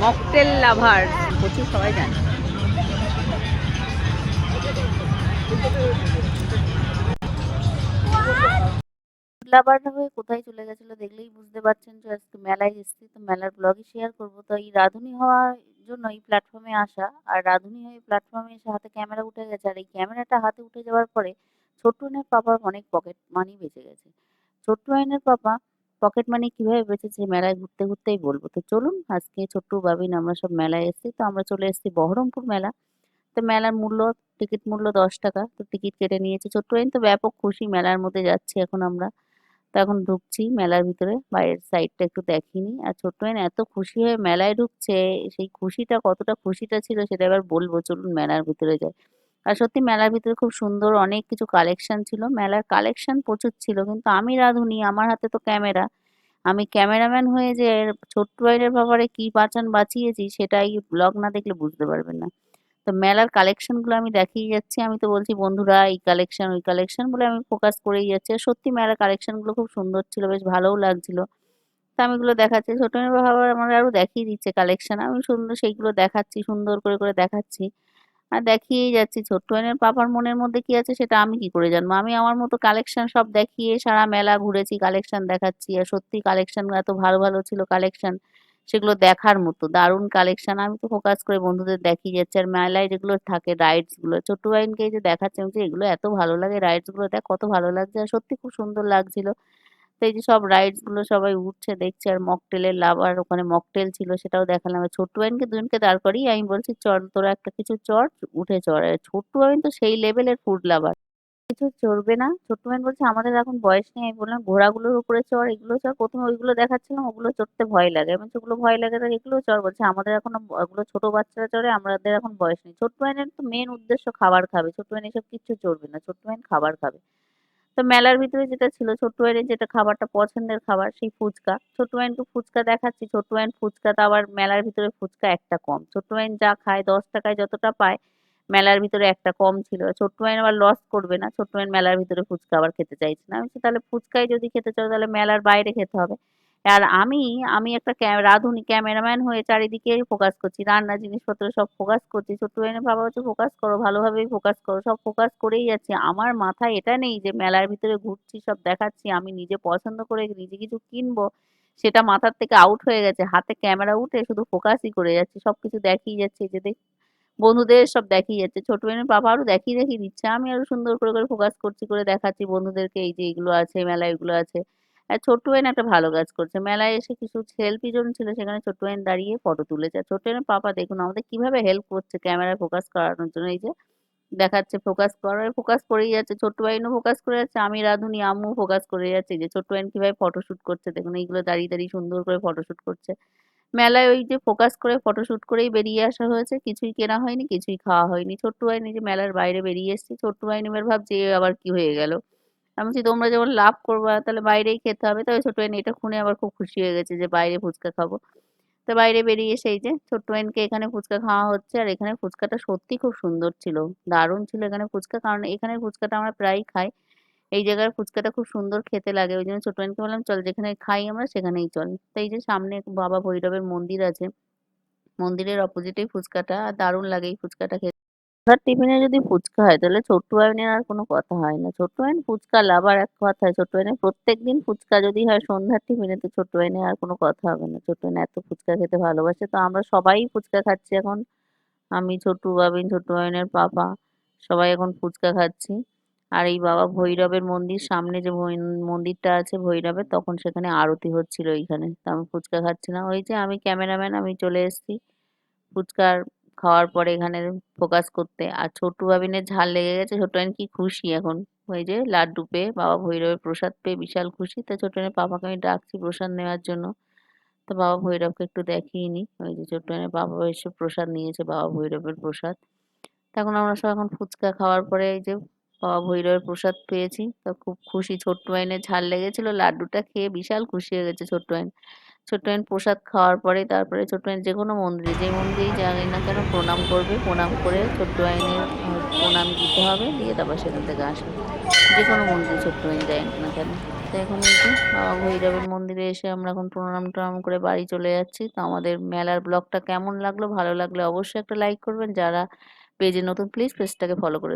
Mocktail লাভার। প্রচুর সবাই জানে। হয়ে কোথায় চলে গেছিল দেখলেই বুঝতে পারছেন যে আজকে মেলায় এসেছি তো মেলার ব্লগই শেয়ার করব। তো এই রাঁধুনি হওয়ার জন্য এই প্ল্যাটফর্মে আসা আর রাঁধুনি হয়ে প্ল্যাটফর্মে এসে হাতে ক্যামেরা উঠে গেছে আর এই ক্যামেরাটা হাতে উঠে যাওয়ার পরে ছোট্ট আইনের পাপার অনেক পকেট মানি বেঁচে গেছে। ছোট্ট আইনের পাপা পকেট মানি কীভাবে বেঁচেছে মেলায় ঘুরতে ঘুরতেই বলব। তো চলুন, আজকে ছোট্ট বাবিন আমরা সব মেলায় এসেছি, তো আমরা চলে এসেছি বহরমপুর মেলা। তো মেলার মূল্য, টিকিট মূল্য দশ টাকা, তো টিকিট কেটে নিয়েছে। ছোট্ট আইন তো ব্যাপক খুশি, মেলার মধ্যে যাচ্ছি এখন আমরা। তো এখন ঢুকছি মেলার ভিতরে, বাইরের সাইডটা একটু দেখিনি। আর ছোট্ট আইন এত খুশি হয়ে মেলায় ঢুকছে, সেই খুশিটা কতটা খুশিটা ছিল সেটা এবার বলব। চলুন মেলার ভিতরে যাই। আর সত্যি মেলার ভিতরে খুব সুন্দর অনেক কিছু কালেকশন ছিল। মেলার কালেকশন প্রচুর ছিল, কিন্তু আমি রাঁধুনি, আমার হাতে তো ক্যামেরা আমি ক্যামেরাম্যান হয়ে যে ছোট্ট আইনের ব্যাপারে কি বাঁচান বাঁচিয়েছি সেটাই ব্লগ না দেখলে বুঝতে পারবেন না। তো মেলার কালেকশনগুলো আমি দেখিয়ে যাচ্ছি। আমি তো বলছি, বন্ধুরা, এই কালেকশন ওই কালেকশন বলে আমি ফোকাস করেই যাচ্ছি। সত্যি মেলার কালেকশনগুলো খুব সুন্দর ছিল, বেশ ভালোও লাগছিল। তো আমি এগুলো দেখাচ্ছি। ছোট ভাবে আমার আরও দেখিয়ে দিচ্ছে কালেকশন আমি সুন্দর সেইগুলো দেখাচ্ছি, সুন্দর করে করে দেখাচ্ছি। আর দেখিয়েই যাচ্ছি। ছোট্ট আইনের পাপার মনের মধ্যে কি আছে সেটা আমি কি করে জানব? আমি আমার মতো কালেকশন সব দেখিয়ে সারা মেলা ঘুরেছি কালেকশন দেখাচ্ছি। আর সত্যি কালেকশন এত ভালো ভালো ছিল কালেকশন সেগুলো দেখার মতো। দারুণ কালেকশন আমি তো ফোকাস করে বন্ধুদের দেখিয়ে যাচ্ছি। আর মেলায় যেগুলো থাকে রাইডসগুলো, ছোট্ট আইনকে যে দেখাচ্ছে, আমি এগুলো এত ভালো লাগে রাইডসগুলো দেখ কত ভালো লাগছে। আর সত্যি খুব সুন্দর লাগছিল। তো যে সব রাইডসগুলো সবাই উঠছে, দেখছে আর মকটেলের লাভার ওখানে মকটেল ছিল সেটাও দেখালাম। ছোট্ট আইনকে দুজনকে দাঁড় করিয়ে আমি বলছি, চল তোরা একটা কিছু চড়, উঠে চড়। ছোট্ট আইন তো সেই লেভেলের ফুড লাভার কিছু চড়বে না। ছোট্ট আইন বলছে, আমাদের এখন বয়স নেই। আমি বললাম, ঘোড়াগুলোর উপরে চড়, এগুলো চড়। প্রথমে ওইগুলো দেখাচ্ছিলাম, ওগুলো চড়তে ভয় লাগে। আমি ওগুলো ভয় লাগে তো, এগুলো চড়। বলছে, আমাদের এখন ওগুলো ছোট বাচ্চারা চড়ে, আমাদের এখন বয়স নেই। ছোট্ট আইনের তো মেন উদ্দেশ্য খাবার খাবে। ছোট্ট আইন এসব কিচ্ছু চড়বে না। ছোট্ট আইন খাবার খাবে। তো মেলার ভিতরে যেটা ছিল, ছোট্ট আইনের যেটা খাবারটা পছন্দের খাবার, সেই ফুচকা। ছোট্ট আইনকে ফুচকা দেখাচ্ছি। ছোট্ট ভাইন ফুচকা তো আবার মেলার ভিতরে ফুচকা একটা কম। ছোট্ট আইন যা খায়, দশ টাকায় যতটা পায়, মেলার ভিতরে একটা কম ছিল। ছোট্ট আইন আবার লস করবে না। ছোট্ট আইন মেলার ভিতরে ফুচকা আবার খেতে চাইছে না। আমি তাহলে ফুচকাই যদি খেতে চাও, তাহলে মেলার বাইরে খেতে হবে। আর আমি আমি একটা রাঁধুনি ক্যামেরাম্যান হয়ে চারিদিকে ফোকাস করছি। রান্না জিনিসপত্র সব ফোকাস করছি। ছোট্ট আইনের বাবা হচ্ছে ফোকাস করো, ভালোভাবেই ফোকাস করো, সব ফোকাস করেই যাচ্ছি। আমার মাথায় এটা নেই যে মেলার ভিতরে ঘুরছি, সব দেখাচ্ছি, আমি নিজে পছন্দ করে নিজে কিছু কিনবো, সেটা মাথার থেকে আউট হয়ে গেছে। হাতে ক্যামেরা উঠে শুধু ফোকাসই করে যাচ্ছি, সবকিছু দেখিয়ে যাচ্ছে যে দেখ, বন্ধুদের সব দেখিয়ে যাচ্ছে। ছোট বোনের বাবা আরও দেখিয়ে দেখিয়ে দিচ্ছে, আমি আরও সুন্দর করে করে ফোকাস করছি, করে দেখাচ্ছি বন্ধুদেরকে, এই যে এগুলো আছে, মেলায় এগুলো আছে। আর ছোট্ট বোন একটা ভালো কাজ করছে। মেলায় এসে কিছু সেলফি জন ছিল, সেখানে ছোট্ট বোন দাঁড়িয়ে ফটো তুলেছে। ছোট্ট বোনের পাপা, দেখুন, আমাদের কীভাবে হেল্প করছে ক্যামেরায় ফোকাস করানোর জন্য? এই যে দেখাচ্ছে ফোকাস করার ফোকাস করেই যাচ্ছে। ছোট্ট ভাইনও ফোকাস করে যাচ্ছে, আমি, রাধুনি আম্মু ফোকাস করে যাচ্ছে। যে ছোট্ট ভাইন কীভাবে ফটোশুট করছে, দেখুন, এইগুলো দাঁড়িয়ে দাঁড়িয়ে সুন্দর করে ফটোশুট করছে। মেলায় ওই যে ফোকাস করে ফটোশুট করেই বেরিয়ে আসা হয়েছে। কিছুই কেনা হয়নি, কিছুই খাওয়া হয়নি। ছোট্ট ভাই যে মেলার বাইরে বেরিয়ে এসেছি। ছোট্ট ভাই এবার ভাবছে আবার কি হয়ে গেল? আমি বলছি, তোমরা যেমন লাভ করবা, তাহলে বাইরেই খেতে হবে। তবে ছোট ভাই এটা শুনে আবার খুব খুশি হয়ে গেছে যে বাইরে ফুচকা খাব। তো বাইরে বেরিয়ে এসে এই যে ছোট্ট ভাইনকে এখানে ফুচকা খাওয়া হচ্ছে, আর এখানে ফুচকাটা সত্যি খুব সুন্দর ছিল, দারুণ ছিল এখানে ফুচকা। কারণ এখানে ফুচকাটা আমরা প্রায়ই খাই, এই জায়গার ফুচকাটা খুব সুন্দর খেতে লাগে, ওই জন্য ছোট বোনকে বললাম, চল যেখানে খাই আমরা, সেখানেই চল। তো এই যে সামনে বাবা ভৈরবের মন্দির আছে, মন্দিরের অপোজিটেই ফুচকাটা, আর দারুণ লাগে এই ফুচকাটা খেতে। সন্ধ্যার টিফিনে যদি ফুচকা হয়, তাহলে ছোট্ট আইনের আর কোনো কথা হয় না। ছোট্ট আইন ফুচকা লাভার এক কথায়, ছোট্ট আইনের প্রত্যেক দিন ফুচকা যদি হয়, সন্ধ্যার টিফিনে তো ছোট্ট আইনের আর কোনো কথা হবে না। ছোট্ট আইন এত ফুচকা খেতে ভালোবাসে, তো আমরা সবাই ফুচকা খাচ্ছি এখন। আমি ছোট্টু, বাবিন ছোট্ট আইনের পাপা, সবাই এখন ফুচকা খাচ্ছি। আর এই বাবা ভৈরবের মন্দির, সামনে যে মন্দিরটা আছে ভৈরবের, তখন সেখানে আরতি হচ্ছিল এইখানে। তো আমি ফুচকা খাচ্ছিলাম। ওই যে আমি ক্যামেরাম্যান, আমি চলে এসেছি। ফুচকার খাওয়ার পরে এখানে ফোকাস করতে। আর ছোট্টু বাবিনের ঝাল লেগে গেছে আইন কি খুশি এখন? ওই যে লাড্ডু পেয়ে বাবা ভৈরবের প্রসাদ পেয়ে বিশাল খুশি। তো আইনের পাপাকে আমি ডাকছি প্রসাদ নেওয়ার জন্য। তো বাবা ভৈরবকে একটু দেখিয়ে নি। ওই যে ছোট্ট বাবা এসে প্রসাদ নিয়েছে বাবা ভৈরবের প্রসাদ। তখন আমরা সব এখন ফুচকা খাওয়ার পরে এই যে বাবা ভৈরবের প্রসাদ পেয়েছি। তো খুব খুশি। ছোট্ট আইনের ঝাল লেগেছিল, লাড্ডুটা খেয়ে বিশাল খুশি হয়ে গেছে ছোট্ট আইন ছোট্ট আইন প্রসাদ খাওয়ার পরে তারপরে ছোট্ট আইন যে কোনো মন্দিরে, যে মন্দিরেই যাই না কেন প্রণাম করবে। প্রণাম করে ছোট্ট আইনের প্রণাম দিতে হবে, দিয়ে তারপর সেখান থেকে আসবে। যে কোনো মন্দিরে ছোট্ট আইন যায় না কেন। তো এখন যে বাবা ভৈরবের মন্দিরে এসে আমরা এখন প্রণাম টনাম করে বাড়ি চলে যাচ্ছি। তো আমাদের মেলার ব্লগটা কেমন লাগল, ভালো লাগলে অবশ্যই একটা লাইক করবেন। যারা পেজে নতুন, প্লিজ পেজটাকে ফলো করে